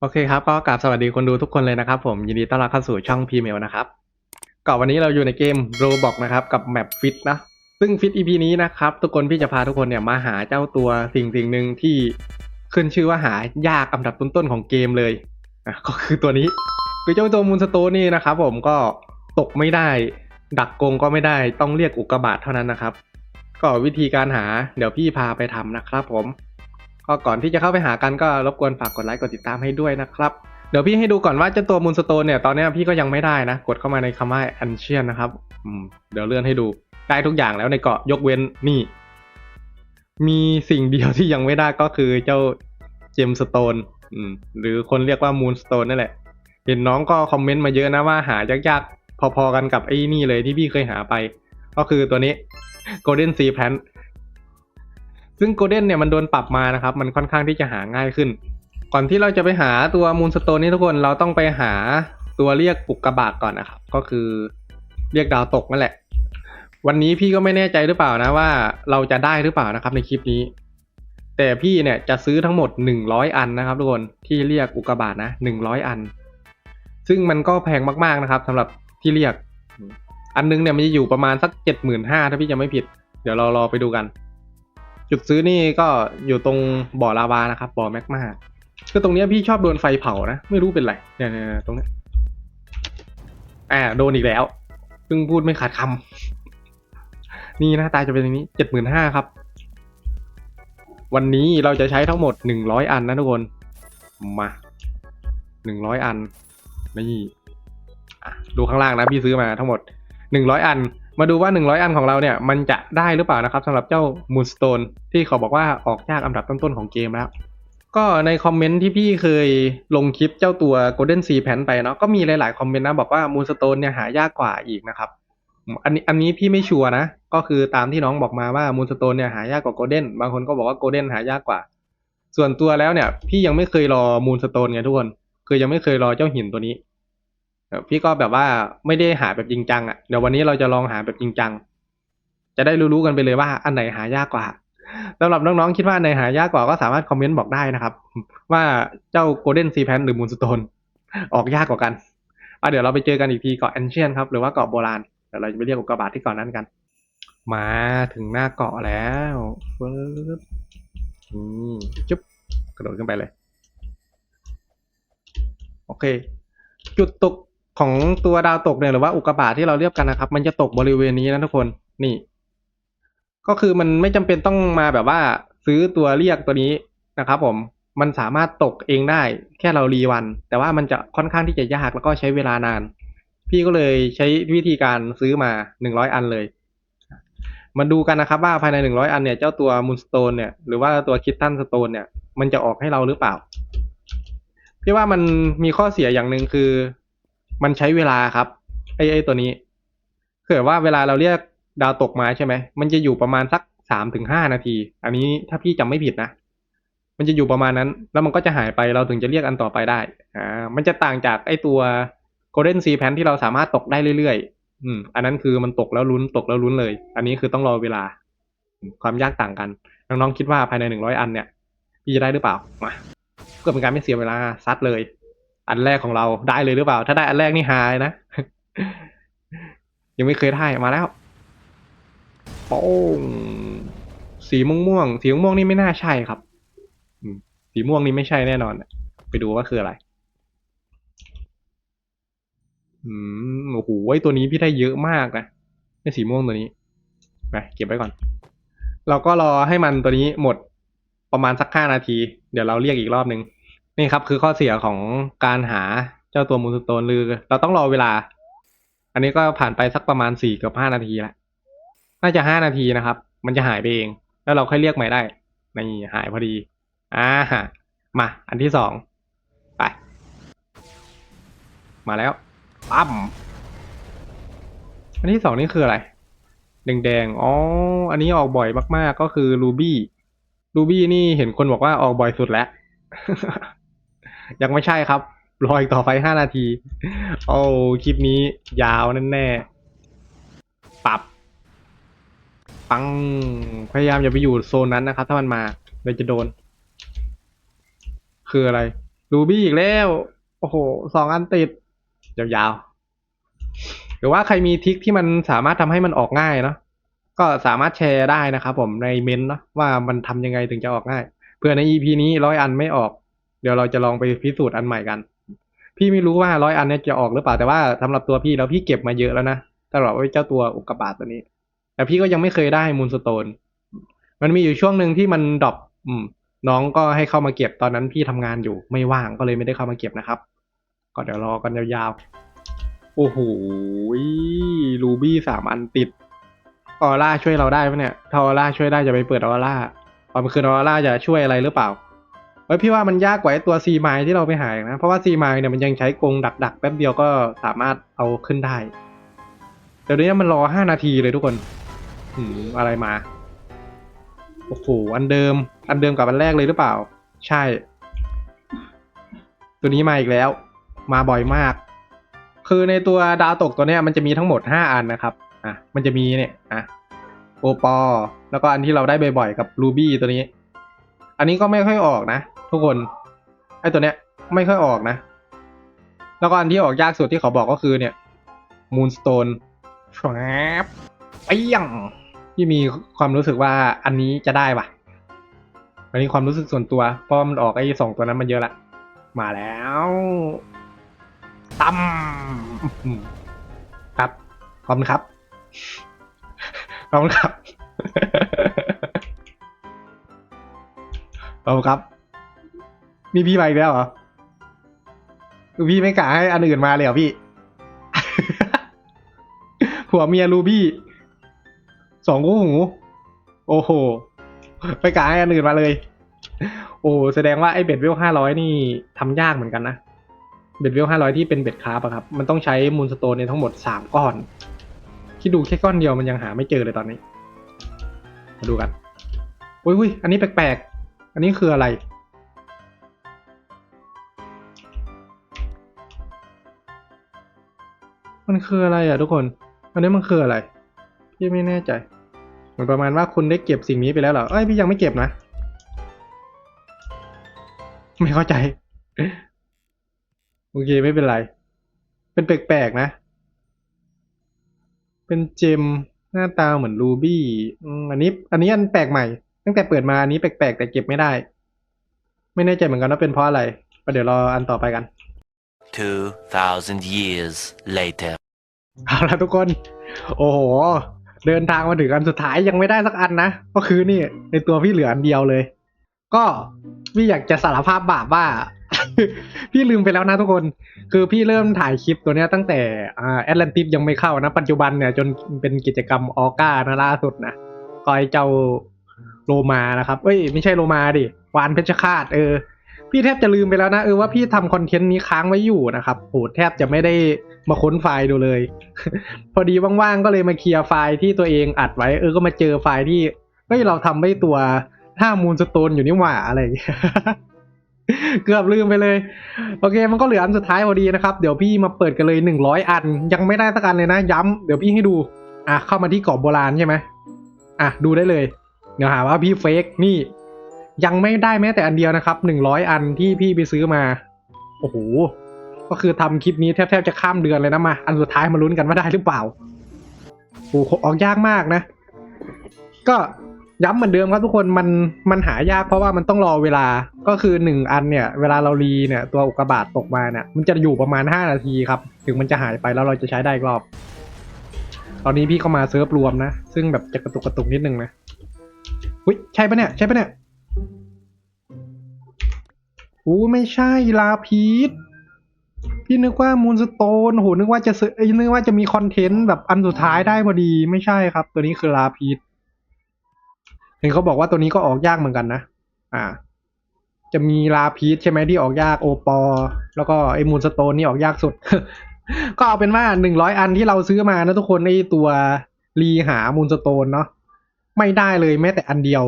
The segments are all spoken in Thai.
โอเคครับ ก็กราบสวัสดีคนดูทุกคนเลยนะครับผม ยินดีต้อนรับเข้าสู่ช่องพีเมลนะครับก็วันนี้เราอยู่ในเกม Roblox นะครับ กับแมปฟิตนะ ซึ่งฟิต EP นี้นะครับ ทุกคนพี่จะพาทุกคนเนี่ยมาหาเจ้าตัวสิ่งสิ่งหนึ่งที่ขึ้นชื่อว่าหายากอันดับต้นๆของเกมเลยอะก็คือตัวนี้คือเจ้าตัวมูนสโตนี่นะครับผมก็ตกไม่ได้ ดักกงก็ไม่ได้ต้องเรียกอุกกาบาตเท่านั้นนะครับ ก็วิธีการหาเดี๋ยวพี่พาไปทำนะครับผม ก็ก่อนที่จะเข้าไปหากันก็รบกวนฝากกดไลค์กดติดตามให้ด้วยนะครับ เดี๋ยวพี่ให้ดูก่อนว่าเจ้าตัวมูนสโตนเนี่ยตอนนี้พี่ก็ยังไม่ได้นะ กดเข้ามาในคำว่า ancient นะครับเดี๋ยวเลื่อนให้ดูได้ทุกอย่างแล้วในเกาะยกเว้นนี่ มีสิ่งเดียวที่ยังไม่ได้ก็คือเจ้าเจมสโตนหรือคนเรียกว่ามูนสโตนนั่นแหละ เห็นน้องก็คอมเมนต์มาเยอะนะว่าหายากๆ พอๆกันกับไอ้นี่เลยที่พี่เคยหาไป ก็คือตัวนี้ Golden Sea Plant ซึ่งโกลเด้นเนี่ยมันโดนปรับมานะครับ มันค่อนข้างที่จะหาง่ายขึ้น ก่อนที่เราจะไปหาตัวมูนสโตนนี่ทุกคนเราต้องไปหาตัวเรียกปุกกระบาดก่อนนะครับ ก็คือเรียกดาวตกนั่นแหละ วันนี้พี่ก็ไม่แน่ใจหรือเปล่านะว่าเราจะได้หรือเปล่านะครับในคลิปนี้ แต่พี่เนี่ยจะซื้อทั้งหมด 100 อันนะครับทุกคนที่เรียกอุกกาบาตนะ100 อัน ซึ่งมันก็แพงมากๆนะครับสำหรับที่เรียก อันนึงเนี่ยมันจะอยู่ประมาณสักเจ็ดหมื่นห้าถ้าพี่จะไม่ผิด เดี๋ยวเรารอไปดูกัน จุดซื้อนี่ก็อยู่ตรงบ่อลาวานะครับบ่อแมกมาคือตรงเนี้ยพี่ชอบโดนไฟเผานะ ไม่รู้เป็นไรเนี่ยตรงเนี้ยอ่าโดนอีกแล้วเพิ่งพูดไม่ขาดคำนี่หน้าตาจะเป็นอย่างนี้เจ็ดหมื่นห้าครับ วันนี้เราจะใช้ทั้งหมดหนึ่งร้อยอันนะทุกคนมาหนึ่งร้อยอันนี่ดูข้างล่างนะพี่ซื้อมาทั้งหมดหนึ่งร้อยอัน มาดูว่า 100 อันของเราเนี่ย มันจะได้หรือเปล่านะครับสำหรับเจ้า Moonstone ที่เขาบอกว่าออกยากอันดับต้นๆของเกมแล้ว ก็ในคอมเมนต์ที่พี่เคยลงคลิปเจ้าตัว Golden Sea Pan ไปเนาะก็มีหลายๆคอมเมนต์นะบอกว่า Moonstone เนี่ยหายากกว่าอีกนะครับอันนี้อันนี้พี่ไม่ชัวร์นะ ก็คือตามที่น้องบอกมาว่า Moonstone เนี่ยหายากกว่า Golden บางคนก็บอกว่า Golden หายากกว่า ส่วนตัวแล้วเนี่ย พี่ยังไม่เคยรอ Moonstone ไงทุกคนคือยังไม่เคยรอเจ้าหินตัวนี้ พี่ก็แบบว่าไม่ได้หาแบบจริงจังอะเดี๋ยววันนี้เราจะลองหาแบบจริงจัง จะได้รู้ๆกันไปเลยว่าอันไหนหายากกว่าสำหรับน้องๆคิดว่าอันไหนหายากกว่าก็สามารถคอมเมนต์บอกได้นะครับ ว่าเจ้า Golden Sea Pan หรือ Moonstone ออกยากกว่ากันอะเดี๋ยวเราไปเจอกันอีกทีเกาะ Ancient ครับหรือว่าเกาะโบราณเดี๋ยวเราจะไปเรียกอุกกาบาตที่เกาะนั้นกัน มาถึงหน้าเกาะแล้วปึ๊บอืมจุ๊บกระโดดขึ้นไปเลย โอเค จุดตก ของตัวดาวตกเนี่ยหรือว่าอุกกาบาตที่เราเรียกกันนะครับ มันจะตกบริเวณนี้นะทุกคนนี่ ก็คือมันไม่จำเป็นต้องมาแบบว่า ซื้อตัวเรียกตัวนี้นะครับ ผมมันสามารถตกเองได้แค่เรารีวัน แต่ว่ามันจะค่อนข้างที่จะยากแล้วก็ใช้เวลานาน พี่ก็เลยใช้วิธีการซื้อมาหนึ่งร้อยอันเลย มาดูกันนะครับว่าภายในหนึ่งร้อยอันเนี่ยเจ้าตัวมูนสโตนเนี่ยหรือว่าตัวคิตตันสโตนเนี่ยมันจะออกให้เราหรือเปล่าพี่ว่ามันมีข้อเสียอย่างหนึ่งคือ มันใช้เวลาครับไอ้ไอ้ตัวนี้คือว่าเวลาเราเรียกดาวตกมาใช่ไหมมันจะอยู่ประมาณสักสามถึงห้านาที อันนี้ถ้าพี่จำไม่ผิดนะ มันจะอยู่ประมาณนั้น แล้วมันก็จะหายไปเราถึงจะเรียกอันต่อไปได้ อ่า มันจะต่างจากไอ้ตัว Golden Sea Pan ที่เราสามารถตกได้เรื่อยๆ อืม อันนั้นคือมันตกแล้วลุ้นตกแล้วลุ้นเลย อันนี้คือต้องรอเวลา ความยากต่างกัน น้องๆคิดว่าภายในหนึ่งร้อยอันเนี่ย พี่จะได้หรือเปล่า มา เพื่อเป็นการไม่เสียเวลาซัดเลย อันแรกของเราได้เลยหรือเปล่า ถ้าได้อันแรกนี่หายนะ ยังไม่เคยได้มาแล้วโป้งสีม่วงม่วงสีม่วงนี่ไม่น่าใช่ครับสีม่วงนี่ไม่ใช่แน่นอน ไปดูว่าคืออะไร อืมโอ้โหไอตัวนี้พี่ได้เยอะมากนะไอสีม่วงตัวนี้ไปเก็บไว้ก่อน เราก็รอให้มันตัวนี้หมดประมาณสักห้านาที เดี๋ยวเราเรียกอีกรอบหนึ่ง นี่ครับคือข้อเสียของการหาเจ้าตัวมูนสโตนลือ เราต้องรอเวลา อันนี้ก็ผ่านไปสักประมาณสี่กือบห้านาทีแล้วน่าจะห้านาทีนะครับ มันจะหายไปเอง แล้วเราค่อยเรียกใหม่ได้นี่หายพอดีอ่ามาอันที่สองไป มาแล้วปั๊มอันที่สองนี่คืออะไรแดงๆ อ๋อ อันนี้ออกบ่อยมากๆ ก็คือรูบี้ รูบี้นี่เห็นคนบอกว่าออกบ่อยสุดแล้ว ยังไม่ใช่ครับ รออีกต่อไปห้านาที โอ้คลิปนี้ยาวแน่ๆปรับ ปัง พยายามอย่าไปอยู่โซนนั้นนะครับ ถ้ามันมาเราจะโดน คืออะไรรูบี้อีกแล้ว โอ้โหสองอันติด ยาวๆ หรือว่าใครมีทริคที่มันสามารถทำให้มันออกง่ายเนาะก็สามารถแชร์ได้นะครับผมในเมนต์เนาะว่ามันทำยังไงถึงจะออกง่าย เพื่อใน EP นี้ร้อยอันไม่ออก ดี๋ยวเราจะลองไปพิสูจน์อันใหม่กัน พี่ไม่รู้ว่าร้อยอันเนี้ยจะออกหรือเปล่าแต่ว่าสำหรับตัวพี่แล้วพี่เก็บมาเยอะแล้วนะสำหรับไอ้เจ้าตัวอุกกาบาตตัวนี้ แต่พี่ก็ยังไม่เคยได้มูลสโตน มันมีอยู่ช่วงหนึ่งที่มันดรอปน้องก็ให้เข้ามาเก็บตอนนั้นพี่ทำงานอยู่ไม่ว่างก็เลยไม่ได้เข้ามาเก็บนะครับ ก็เดี๋ยวรอกันยาวๆ โอ้โหรูบี้สามอันติดออร่าช่วยเราได้ปะเนี่ยถ้าออร่าช่วยได้จะไปเปิดออร่าตอนคืนออร่าจะช่วยอะไรหรือเปล่า เฮ้ยพี่ว่ามันยากกว่าไอตัวซีไมที่เราไปหาอีกนะ เพราะว่าซีไมเนี่ยมันยังใช้กรงดักๆแป๊บเดียวก็สามารถเอาขึ้นได้ เดี๋ยวนี้มันรอห้านาทีเลยทุกคนหืมอะไรมา โอ้โห อันเดิม อันเดิมกับอันแรกเลยหรือเปล่า ใช่ ตัวนี้มาอีกแล้ว มาบ่อยมาก คือในตัวดาวตกตัวเนี้ยมันจะมีทั้งหมดห้าอันนะครับ อะ มันจะมีเนี่ย อะ โอปอ แล้วก็อันที่เราได้บ่อยๆกับรูบี้ตัวนี้ อันนี้ก็ไม่ค่อยออกนะ ทุกคน ไอตัวเนี้ย ไม่ค่อยออกนะ แล้วก็อันที่ออกยากสุดที่เขาบอกก็คือเนี่ยมูนสโตนแฟบไอ้ยังที่มีความรู้สึกว่าอันนี้จะได้ว่ะอันนี้ความรู้สึกส่วนตัวเพราะมันออกไอ้สองตัวนั้นมันเยอะละ มาแล้วตั้มอืมครับ ขอบคุณครับ ขอบคุณครับขอบคุณครับ มีพี่มาอีกแล้วเหรอพี่ไม่กล้าให้อันอื่นมาเลยเหรอพี่ ผัวเมียรูบี้สองคู่หู โอ้โห ไปกล้าให้อันอื่นมาเลย โอ้แสดงว่าไอ้เบ็ดเวลห้าร้อยนี่ทำยากเหมือนกันนะ เบ็ดเวลห้าร้อยที่เป็นเบ็ดคราฟอะครับ มันต้องใช้มูลสโตนในทั้งหมดสามก้อน คิดดูแค่ก้อนเดียวมันยังหาไม่เจอเลยตอนนี้ มาดูกัน อุ้ยอุ้ยอันนี้แปลกๆ อันนี้คืออะไร มันคืออะไรอะทุกคน อันนี้มันคืออะไร พี่ไม่แน่ใจ เหมือนประมาณว่าคุณได้เก็บสิ่งนี้ไปแล้วเหรอ เอ้ยพี่ยังไม่เก็บนะ ไม่เข้าใจ โอเคไม่เป็นไร เป็นแปลกๆนะ เป็นเจมหน้าตาเหมือนรูบี้อันนี้ อันนี้อันแปลกใหม่ ตั้งแต่เปิดมาอันนี้แปลกๆแต่เก็บไม่ได้ ไม่แน่ใจเหมือนกันว่าเป็นเพราะอะไรเดี๋ยวรออันต่อไปกัน2,000 years later. เอาละทุกคน โอ้โห เดินทางมาถึงอันสุดท้ายยังไม่ได้สักอันนะ ก็คือนี่ ในตัวพี่เหลืออันเดียวเลย ก็พี่อยากจะสารภาพบาปว่า พี่ลืมไปแล้วนะทุกคน คือพี่เริ่มถ่ายคลิปตัวเนี้ยตั้งแต่แอตแลนติสยังไม่เข้านะ ปัจจุบันเนี่ยจนเป็นกิจกรรมออก้านะล่าสุดนะก็ไอเจ้าโลมานะครับ เอ้ย ไม่ใช่โลมาดิ วานเพชรฆาตเออ พี่แทบจะลืมไปแล้วนะเออว่าพี่ทำคอนเทนต์นี้ค้างไว้อยู่นะครับโหแทบจะไม่ได้ มาค้นไฟล์ดูเลย พอดีว่างๆก็เลยมาเคลียร์ไฟล์ที่ตัวเองอัดไว้ เออก็มาเจอไฟล์ที่เฮ้ยเราทำไว้ตัวห้ามูลสโตนอยู่นี่หว่าอะไรอย่างเงี้ยเกือบลืมไปเลย โอเค มันก็เหลืออันสุดท้ายพอดีนะครับ เดี๋ยวพี่มาเปิดกันเลยหนึ่งร้อยอัน ยังไม่ได้สักอันเลยนะ ย้ำเดี๋ยวพี่ให้ดู อะเข้ามาที่เกาะโบราณใช่ไหมอะดูได้เลย เดี๋ยวหาว่าพี่เฟกนี่ ยังไม่ได้แม้แต่อันเดียวนะครับหนึ่งร้อยอันที่พี่ไปซื้อมา โอ้โห ก็คือทำคลิปนี้แทบๆจะข้ามเดือนเลยนะมา อันสุดท้ายมาลุ้นกันว่าได้หรือเปล่าโอ้โหออกยากมากนะ ก็ย้ำเหมือนเดิมครับทุกคนมันมันหายากเพราะว่ามันต้องรอเวลาก็คือหนึ่งอันเนี่ย เวลาเรารีเนี่ยตัวอุกกาบาตตกมาเนี่ยมันจะอยู่ประมาณห้านาทีครับ ถึงมันจะหายไปแล้วเราจะใช้ได้อีกรอบ ตอนนี้พี่เข้ามาเซิร์ฟรวมนะ ซึ่งแบบจะกระตุกกระตุกนิดนึงนะอุ้ยใช่ปะเนี่ยใช่ปะเนี่ยโอ้ไม่ใช่ลาพีท พี่นึกว่ามูนสโตนโหนึกว่าจะซื้อเอ้ยนึกว่าจะมีคอนเทนต์แบบอันสุดท้ายได้พอดีไม่ใช่ครับ ตัวนี้คือลาพีทเห็นเขาบอกว่าตัวนี้ก็ออกยากเหมือนกันนะ อ่า จะมีลาพีทใช่ไหมที่ออกยากโอปอ แล้วก็ไอ้มูนสโตนนี่ออกยากสุด ก็เอาเป็นว่าหนึ่งร้อยอันที่เราซื้อมานะทุกคนไอ้ตัวรีหามูนสโตนเนาะไม่ได้เลยแม้แต่อันเดียว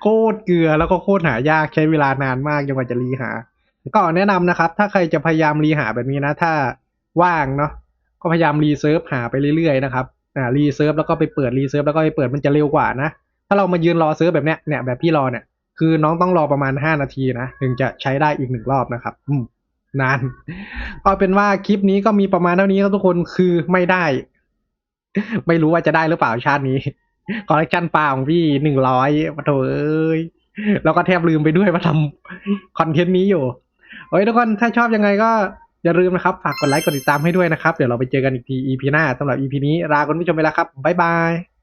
โคตรเกลือแล้วก็โคตรหายากใช้เวลานานมากจนกว่าจะรีหา ก็แนะนำนะครับ ถ้าใครจะพยายามรีหาแบบนี้นะ ถ้าว่างเนาะก็พยายามรีเซิร์ฟหาไปเรื่อยๆนะครับอ่ารีเซิร์ฟแล้วก็ไปเปิดรีเซิร์ฟแล้วก็ไปเปิดมันจะเร็วกว่านะ ถ้าเรามายืนรอเซิร์ฟแบบเนี้ยเนี่ยแบบพี่รอเนี่ยคือน้องต้องรอประมาณห้านาทีนะถึงจะใช้ได้อีกหนึ่งรอบนะครับอืมนานก็เป็นว่าคลิปนี้ก็มีประมาณเท่านี้ครับทุกคนคือไม่ได้ ไม่รู้ว่าจะได้หรือเปล่าชาตินี้คอลเลคชันปลาของพี่หนึ่งร้อยปะโถเอ้ยแล้วก็แทบลืมไปด้วยว่าทำคอนเทนต์นี้อยู่ โอ้ยทุกคนถ้าชอบยังไงก็อย่าลืมนะครับฝากกดไลค์กดติดตามให้ด้วยนะครับ เดี๋ยวเราไปเจอกันอีกที EP หน้าสำหรับ EP นี้ลาคุณผู้ชมไปแล้วครับบ๊ายบาย